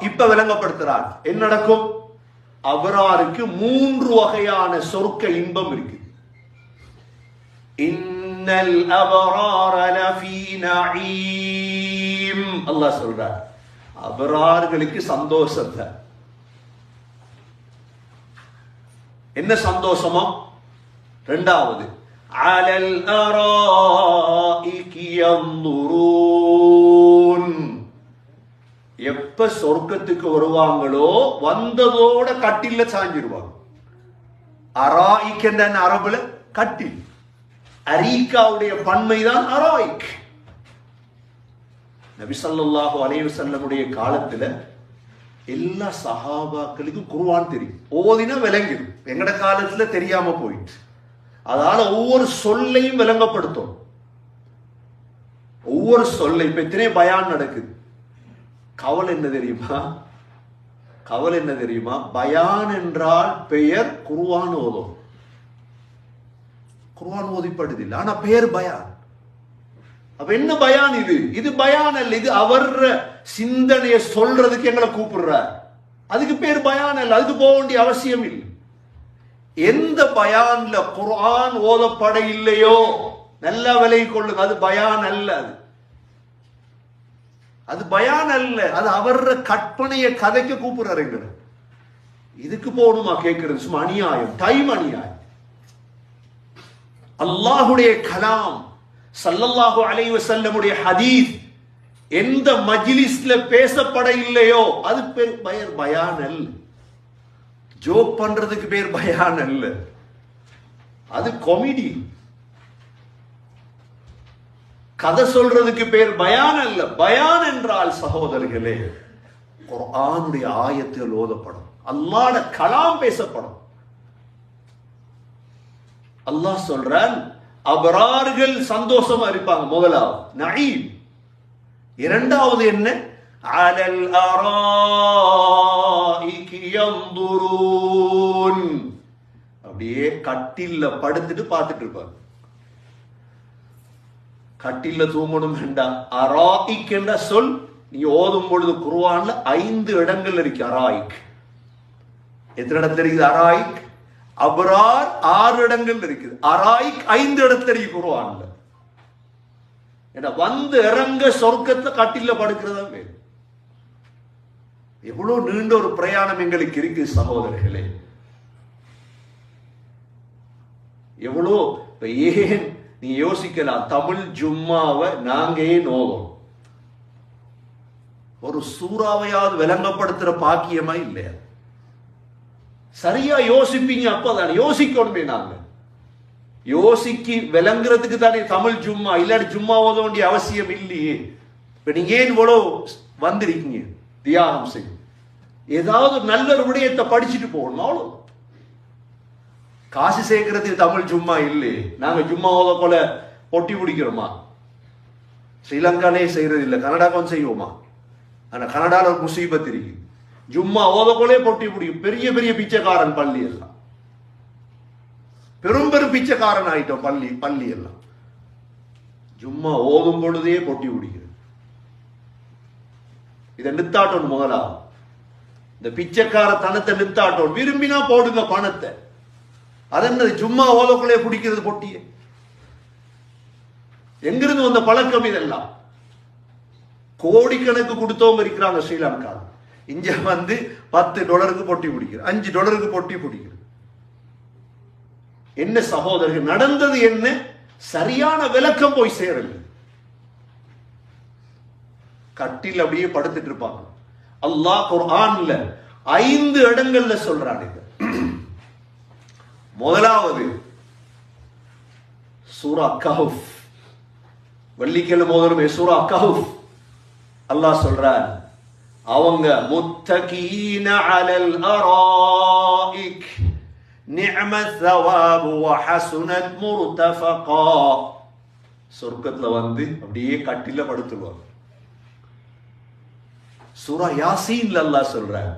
இப்ப விளங்கப்படுத்துறார். என்ன நடக்கும்? அவராருக்கு மூன்று வகையான சொர்க்க இன்பம் இருக்கு. இன்னல் அபரார அல்லாஹ் சொல்றார். அபரார்களுக்கு சந்தோஷத்தை என்ன சந்தோஷமா? ரெண்டாவது அலல் அராஇகி யன்துரூன் எப்ப சொர்க்கத்துக்கு வருவாங்களோ வந்ததோட கட்டில சாஞ்சிருவாங்க. அராய்க் அரபுல? கட்டில். அரீக்காவுடைய பன்மைதான் அராயிக். நபி ஸல்லல்லாஹு அலைஹி காலத்துல எல்லா சஹாபாக்களுக்கும் குருவான் தெரியும். ஓதினா விளங்கிடும். எங்கட காலத்துல தெரியாம போயிட்டு. அதனால ஒவ்வொரு சொல்லையும் விளங்கப்படுத்தும். ஒவ்வொரு சொல்லை இப்ப எத்தனை பயான் நடக்குது. கவலை என்ன தெரியுமா? கவலை என்ன தெரியுமா? பயான் என்றால் பெயர் குருவான் ஓதும். ஓதைப்படுது இல்லை ஆனா பெயர் பயான். அப்ப என்ன பயான் இது? இது பயான் அல்ல இது அவர் சிந்தனையை சொல்றதுக்கு எங்களை கூப்பிடுறார் அதுக்கு பேர் பயான் அல்ல அதுக்கு போக வேண்டிய அவசியம் இல்லை. எந்த பயான்ல குர்ஆன் ஓதப்பட இல்லையோ நல்லா விலை கொள்ளுங்க அது பயான் அல்ல அது. அது பயான் அல்ல. அது அவர கற்பனையை கதைக்க கூப்பிடுறாரு இதுக்கு போகணுமா கேட்கிறது சும்மா அநியாயம். டைம் அநியாயம். அல்லாஹுடைய கலாம் சல்லல்லாஹு அலைவ செல்லமுடைய ஹதீஸ் எந்த மஜிலிஸ்ல பேசப்பட இல்லையோ அது பேர் பயர் பயான் அல்ல. ஜோக் பண்றதுக்கு பேர் பயான் அல்ல. அது காமெடி கதை சொல்றதுக்கு பேர் பயான் அல்ல. பயான் என்றால் சகோதரர்களே குர்ஆனுடைய ஆயத்தில் ஓதப்படும். அல்லாட கலாம் பேசப்படும். அல்லாஹ் சொல்றான் அபரார்கள் சந்தோஷமா இருப்பாங்க. முதலாவது நயீம் இரண்டாவது என்ன? அலல் அப்படியே கட்டில்ல படுத்துட்டு பார்த்துட்டு இருப்பாங்க. கட்டில தூங்கணும் வேண்டாம் அராயிக் என்ற சொல் நீ ஓதும் பொழுது குருவான்ல ஐந்து இடங்கள் இருக்கு அராயிக். எத்தனை இடம் இருக்குது அராயிக். அபரார் ஆறு இடங்கள் இருக்குது. அராயிக் ஐந்து இடம் தெரியும் குருவான்ல வந்து இறங்க சொர்க்கத்தை கட்டில படுக்கிறதா வேணும். எவ்வளவு நீண்ட ஒரு பிரயாணம் எங்களுக்கு இருக்கு சகோதரர்களே. எவ்வளோ இப்ப ஏன் நீ யோசிக்கலாம் தமிழ் ஜும்மாவை நாங்கே நோகம் ஒரு சூறாவையாவது விளங்கப்படுத்துற பாக்கியமா இல்லையா? சரியா யோசிப்பீங்க அப்பதான் யோசிக்கணுமே நாங்க. யோசிக்கு விளங்குறதுக்கு தானே தமிழ் ஜும்மா இல்லாட்டி ஜும்மா ஓத வேண்டிய அவசியம் இல்லையே. இப்ப நீங்க ஏன் இவ்வளவு வந்திருக்கீங்க? தியானம் செய்யும் ஏதாவது நல்ல ஒரு விடயத்தை படிச்சுட்டு போகணும் அவ்வளவு காசு சேர்க்கறதுக்கு தமிழ் சும்மா இல்லை. நாங்க ஜும்மா போல பொட்டி பிடிக்கிறோமா? ஸ்ரீலங்காலே செய்யறது இல்லை கனடாக்கும் செய்வோமா? ஆனா கனடால ஒரு முசீபத் இருக்கு. ஜும்மா ஓத போலே பொட்டி பிடிக்கும். பெரிய பெரிய பிச்சைக்காரன் பள்ளி எல்லாம். பெரும் பெரும் பிச்சைக்காரன் ஆயிட்டோம் பள்ளி பள்ளி எல்லாம். ஜும்மா ஓதும் பொழுதே பொட்டி பிடிக்கிறது. இதை நித்தாட்டோன்னு முதலா இந்த பிச்சைக்கார தனத்தை நித்தாட்டோன் விரும்பினா போடுங்க பணத்தை. அது என்னது சும்மா ஓதக்குள்ளே பிடிக்கிறது பொட்டியே. எங்கிருந்து வந்த பழக்கம் இதெல்லாம்? கோடிக்கணக்கு கொடுத்தவங்க இருக்கிறாங்க ஸ்ரீலங்கா இங்க வந்து பத்து டாலருக்கு பொட்டி பிடிக்கிறது அஞ்சு டாலருக்கு பொட்டி பிடிக்கிறது என்ன சகோதரர்கள் நடந்தது என்ன? சரியான விளக்கம் போய் சேரல. கட்டில் அப்படியே படுத்துட்டு இருப்பாங்க. அல்லாஹ் குர்ஆன்ல ஐந்து இடங்கள்ல சொல்றான் இது. முதலாவது சூரா கஹுஃப். வெள்ளிக்கிழமை முதலுமே சூரா கஹுஃப். அல்லாஹ் சொல்றார் அவங்க முத்தகீன அலல் அராயிக். நிஅம சவாபு வஹசுனத் முர்தஃபகா. சொர்க்கத்துல வந்து அப்படியே கட்டில படுத்துவாங்க சூரா யாசீன்ல அல்லாஹ் சொல்றார்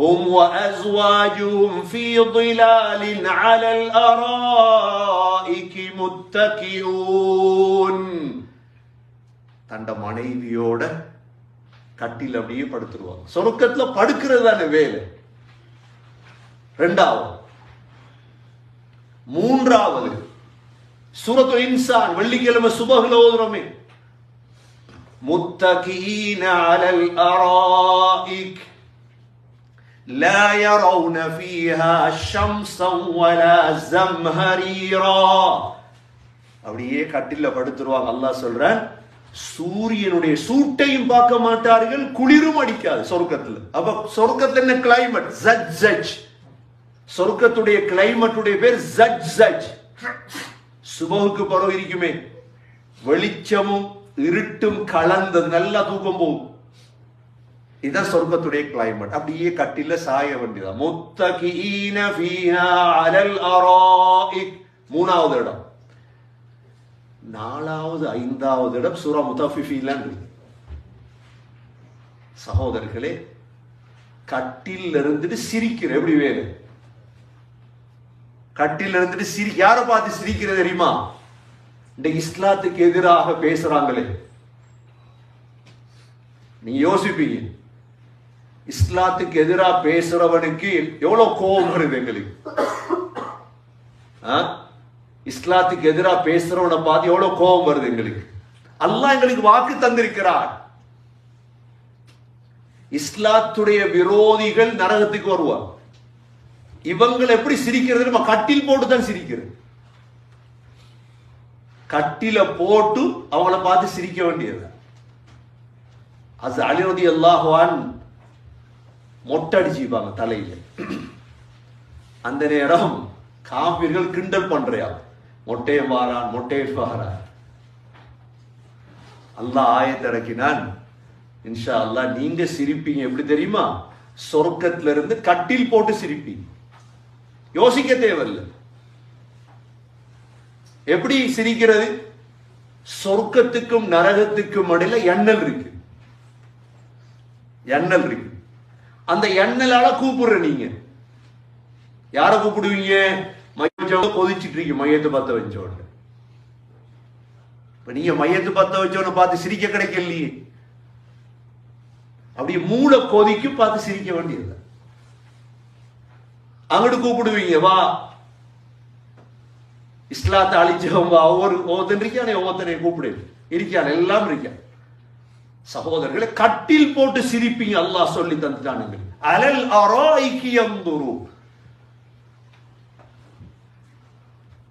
هم وأزواجهم في ظلال على الأرائك متكئون தண்ட மனைவியோட கட்டில் அப்படியே படுத்துருவாங்க சொர்க்கத்துல படுக்கிறது தானே வேலை ரெண்டாவது மூன்றாவது சூரத்து இன்சான் வெள்ளிக்கிழமை சுபகுல ஓதுறோமே முத்தகீன அலல் அராயிக் لا يرون فيها شمسا ولا زمهريرا அப்படியே கட்டில படுத்துருவாங்க அல்லாஹ் சொல்றான் சூரியனுடைய சூட்டையும் பார்க்க மாட்டார்கள் குளிரும் அடிக்காது சொர்க்கத்துல அப்ப சொர்க்கத்துல என்ன கிளைமேட் ஜட் ஜட் சொர்க்கத்துடைய கிளைமேட்டுடைய பேர் ஜட் ஜட் சுபகுக்கு பரவ இருக்குமே வெளிச்சமும் இருட்டும் கலந்தது நல்லா தூக்கம் போகும் இதுதான் சொர்க்கத்துடைய கிளைமேட் அப்படியே கட்டில சாய வேண்டியதான் முத்தகீன ஃபீஹா அலல் அராயிக். மூணாவது இடம். நாலாவது ஐந்தாவது இடம் சூரா முத்தஃபிஃபிலான் சகோதரர்களே கட்டில் இருந்துட்டு சிரிக்கிற எப்படி வேறு கட்டில் இருந்துட்டு சிரி யாரை பார்த்து சிரிக்கிறது தெரியுமா? இந்த இஸ்லாத்துக்கு எதிராக பேசுறாங்களே. நீங்க யோசிப்பீங்க. இஸ்லாத்துக்கு எதிராக பேசுறவனுக்கு எவ்வளவு கோபம் வருது எங்களுக்கு? இஸ்லாத்துக்கு எதிராக பேசுறவனை பார்த்து எவ்வளவு கோபம் வருது எங்களுக்கு? அல்லாஹ் எங்களுக்கு வாக்கு தந்திருக்கிறார். இஸ்லாத்துடைய விரோதிகள் நரகத்துக்கு வருவார் இவங்களை எப்படி சிரிக்கிறது நம்ம கட்டில் போட்டு தான் சிரிக்கிறது. கட்டில போட்டு அவங்கள பார்த்து சிரிக்க வேண்டியது அது அலிரதி அல்லாஹ்வான் மொட்டை அடிச்சுப்பாங்க தலையில. அந்த நேரம் காவிர்கள் கிண்டல் பண்றையா? மொட்டையை வாரான் மொட்டையை வாரான் அல்லாஹ் ஆயத்திறக்கினான் இன்ஷா அல்லாஹ் நீங்க சிரிப்பீங்க. எப்படி தெரியுமா? சொர்க்கத்துல இருந்து கட்டில் போட்டு சிரிப்பீங்க. யோசிக்க தேவையில்லை. எப்படி சிரிக்கிறது? சொர்க்கத்துக்கும் நரகத்துக்கும் இடையில எண்ணல் இருக்கு. எண்ணல் இருக்கு. அந்த எண்ணலால கூப்பிடுற நீங்க. யார கூப்பிடுவீங்க? மையத்தோட கொதிச்சிட்டு இருக்கீங்க மையத்தை பத்த வச்சோட இப்ப நீங்க மையத்தை பத்த வச்சோன்னு பார்த்து சிரிக்க கிடைக்கலையே அப்படி மூளை கொதிக்கு பார்த்து சிரிக்க வேண்டியது அங்கிட்டு கூப்பிடுவீங்க வா. இஸ்லாத்தை அழிச்சவங்க ஒவ்வொரு ஒவ்வொருத்தன் இருக்கானே ஒவ்வொருத்தனையும் கூப்பிடு. இருக்கான் எல்லாம் இருக்கான் சகோதரர்களை கட்டில் போட்டு சிரிப்பீங்க அல்லாஹ் சொல்லி தந்துட்டானுங்க அலல் அராய்க்கு யந்துரு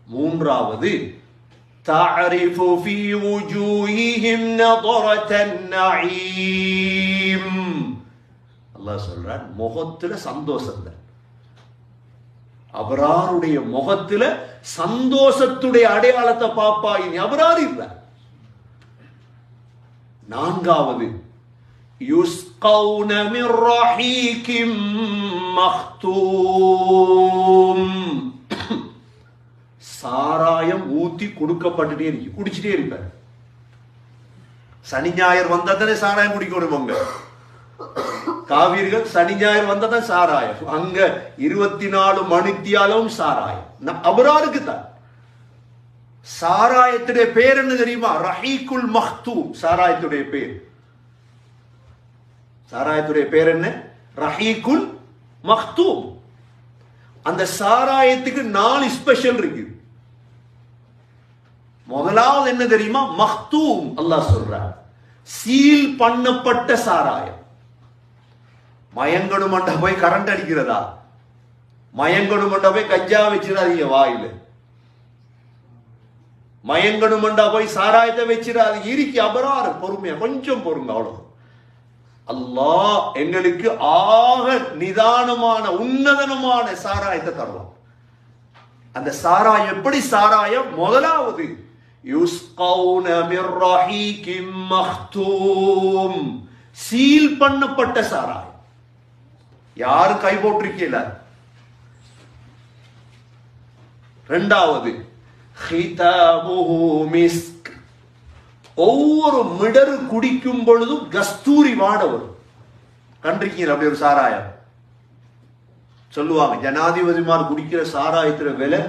மூன்றாவது تعرف في وجوههم نظرة النعيم அல்லாஹ் சொல்றான் முகத்துல சந்தோஷம் தான் அபராருடைய முகத்துல சந்தோஷத்துடைய அடையாளத்தை பாப்பா இனி அபரார் இல்ல நான்காவது. யுஸ்கௌன மிர் ரஹீகிம் மக்தூம் சாராயம் ஊத்தி கொடுக்கப்பட்டுட்டே இருக்கு. குடிச்சிட்டே இருப்பார். சனி ஞாயிறு வந்தா தானே சாராயம் குடிக்கணும் அங்க காவிரிகள் சனி ஞாயிறு வந்தா தான் சாராயம். அங்க இருபத்தி நாலு மணித்தியாலும் சாராயம். அபராருக்கு தான் சாராயத்துடைய பேர் என்ன தெரியுமா? ரஹீக்குல் மஹ்தூம் சாராயத்துடைய பேர். சாராயத்துடைய பேர் என்ன? ரஹீக்குல் மஹ்தூம் அந்த சாராயத்துக்கு நாலு ஸ்பெஷல் இருக்கு. முதலாவது என்ன தெரியுமா? மஹ்தூம். அல்லாஹ் சொல்றார் சீல் பண்ணப்பட்ட சாராயம். மயங்கணுமண்ட போய் கரண்ட் அடிக்கிறதா? மயங்கணுமண்ட போய் கஞ்சா வச்சிடாதீங்க வாயில. மயங்கணுமண்டா போய் சாராயத்தை வச்சிடாது. இறுக்கி அபராறு பொறுமையா கொஞ்சம் பொறுங்க அவ்வளவு. அல்லாஹ் எங்களுக்கு ஆக நிதானமான உன்னதனமான சாராயத்தை தருவான். அந்த சாராயம் எப்படி சாராயம்? முதலாவது மிர் சீல் பண்ணப்பட்ட சாராயம். யாரும் கை போட்டிருக்கீங்களா ரெண்டாவது மிஸ்க் ஒவ்வொரு மிடரு குடிக்கும் பொழுதும் கஸ்தூரி வாட வரும். கண்டிருக்கீங்க அப்படி ஒரு சாராயம். சொல்லுவாங்க ஜனாதிபதிமார் குடிக்கிற சாராயத்துல விலை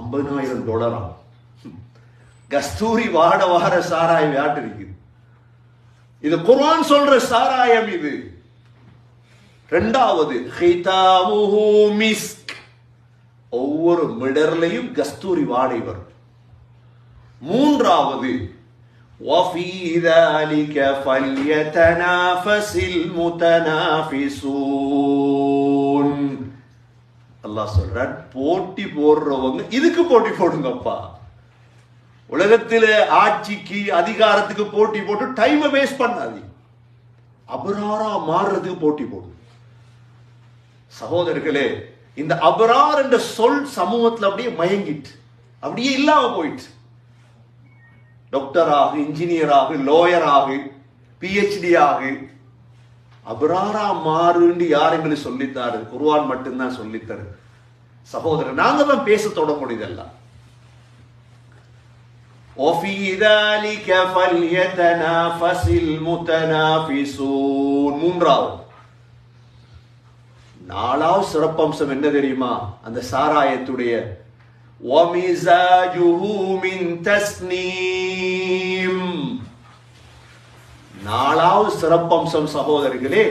ஐம்பதாயிரம் டாலராம் கஸ்தூரி வாட வார சாராயம் யாட்டு இருக்குது இது குர்ஆன் சொல்ற சாராயம் இது. ரெண்டாவது ஹிதாமுஹு மிஸ்க் ஒவ்வொரு மிடர்லையும் கஸ்தூரி வாடை வரும் மூன்றாவது وفي ذلك فليتنافس المتنافسون அல்லாஹ் சொல்றான் போட்டி போடுறவங்க இதுக்கு போட்டி போடுங்கப்பா உலகத்துல ஆட்சிக்கு அதிகாரத்துக்கு போட்டி போட்டு டைமை வேஸ்ட் பண்ணாதீங்க அபராரா மாறுறதுக்கு போட்டி போடும் சகோதரர்களே இந்த அபரார் என்ற சொல் சமூகத்துல அப்படியே மயங்கிட்டு அப்படியே இல்லாம போயிட்டு டாக்டர் ஆகு இன்ஜினியர் ஆகு லோயர் ஆகு பிஹெச்டி ஆகு அபராரா மாறுன்னு யார் எங்களுக்கு சொல்லித்தாரு குருவான் மட்டும்தான் சொல்லித்தரு சகோதரர் நாங்க தான் பேச தொடங்க இதெல்லாம் وفي ذلك فليتنافس المتنافسون மூன்றாவது நாலாவது சிறப்பம்சம் என்ன தெரியுமா? அந்த சாராயத்துடைய நாலாவது சிறப்பம்சம் சகோதரர்களே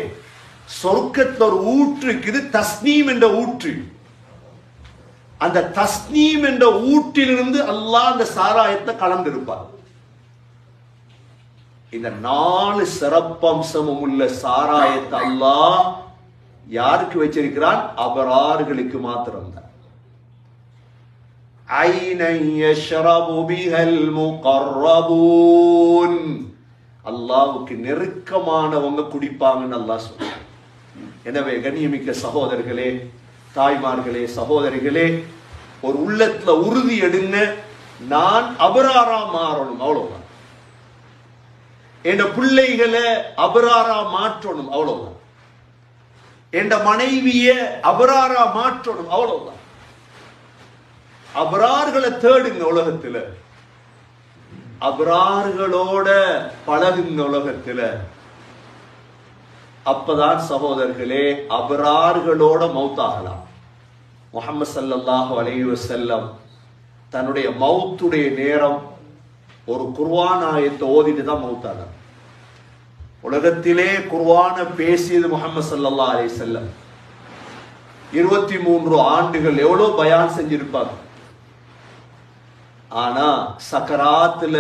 சொர்க்கத்தில் ஒரு ஊற்று இருக்குது தஸ்னீம் என்ற ஊற்று. அந்த தஸ்னீம் என்ற ஊற்றிலிருந்து அல்லாஹ் அந்த சாராயத்தை கலந்திருப்பார். இந்த நாலு சிறப்பம்சமும் உள்ள சாராயத்தை அல்லாஹ் யாருக்கு வச்சிருக்கிறான் அபரார்களுக்கு மாத்திரம்தான். அல்லாவுக்கு நெருக்கமானவங்க குடிப்பாங்கன்னு அல்லா சொல்றாங்க எனவே கண்ணியமிக்க சகோதரர்களே தாய்மார்களே சகோதரிகளே ஒரு உள்ளத்துல உறுதி எடுங்க. நான் அபராரா மாறணும் அவ்வளவுதான். என் பிள்ளைகளை அபராரா மாற்றணும் அவ்வளவுதான். என்ற மனைவிய அபராரா மாற்றணும் அவ்வளவுதான். அபரார்களை தேடுங்க உலகத்துல. அபரார்களோட பழகுங்க உலகத்துல. அப்பதான் சகோதரர்களே அபரார்களோட மௌத்தாகலாம் முகமது சல்லல்லாஹு அலைஹி செல்லம் தன்னுடைய மௌத்துடைய நேரம் ஒரு குர்வான் ஆயத்தை ஓதிட்டு தான் மௌத்தானார் உலகத்திலே குர்ஆன பேசியது முகமது சல்லல்லாஹு அலைஹி வஸல்லம் இருபத்தி மூன்று ஆண்டுகள் எவ்வளவு பயான் செஞ்சிருப்பாங்க ஆனா சக்கராத்துல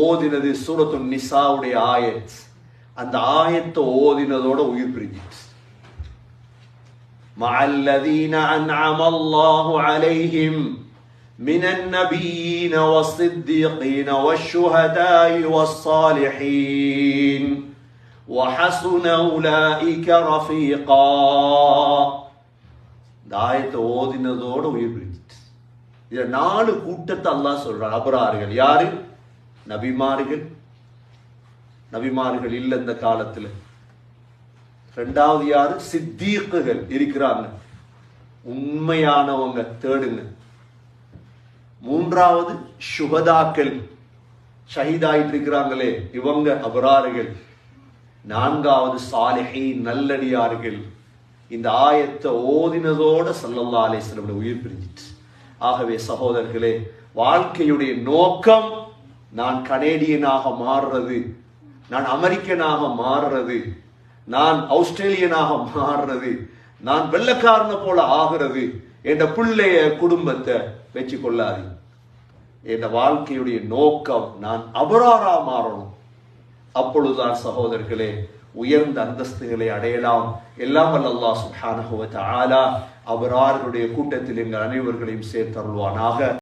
ஓதினது சூரத்து நிசாவுடைய ஆயத் அந்த ஆயத்தை ஓதினதோட உயிர் பிரிஞ்சிச்சு مع الذين أنعم الله عليهم من النبيين والصديقين والشهداء والصالحين وحسن أولئك رفيقا இந்த ஆயத்தை ஓதினதோட உயிர் பிரிஞ்சிட்டு இதுல நாலு கூட்டத்தை அல்லாஹ் சொல்றான் அபரார்கள் யாரு நபிமார்கள் நபிமார்கள் இல்ல இந்த காலத்துல ரெண்டாவது யாரு சித்தீக்குகள் இருக்கிறாங்க உண்மையானவங்க தேடுங்க மூன்றாவது சுகதாக்கள் ஷஹீதாயிட்டு இருக்கிறாங்களே இவங்க அபராறுகள் நான்காவது சாலிஹை நல்லடியார்கள். இந்த ஆயத்தை ஓதினதோட சல்லல்லா அலிஸ்லமுடைய உயிர் பிரிஞ்சிட்டு ஆகவே சகோதரர்களே வாழ்க்கையுடைய நோக்கம் நான் கனேடியனாக மாறுறது நான் அமெரிக்கனாக மாறுறது நான் ஆஸ்திரேலியனாக மாறுறது நான் வெள்ளக்காரனை போல ஆகிறது என் பிள்ளைய குடும்பத்தை வச்சு கொள்ளாது என் வாழ்க்கையுடைய நோக்கம் நான் அபராரா மாறணும். அப்பொழுதுதான் சகோதரர்களே உயர்ந்த அந்தஸ்துகளை அடையலாம். எல்லாம் வல்ல அல்லாஹ் ஆலா வ தஆலா கூட்டத்தில் எங்கள் அனைவர்களையும் சேர்த்தருள்வானாக.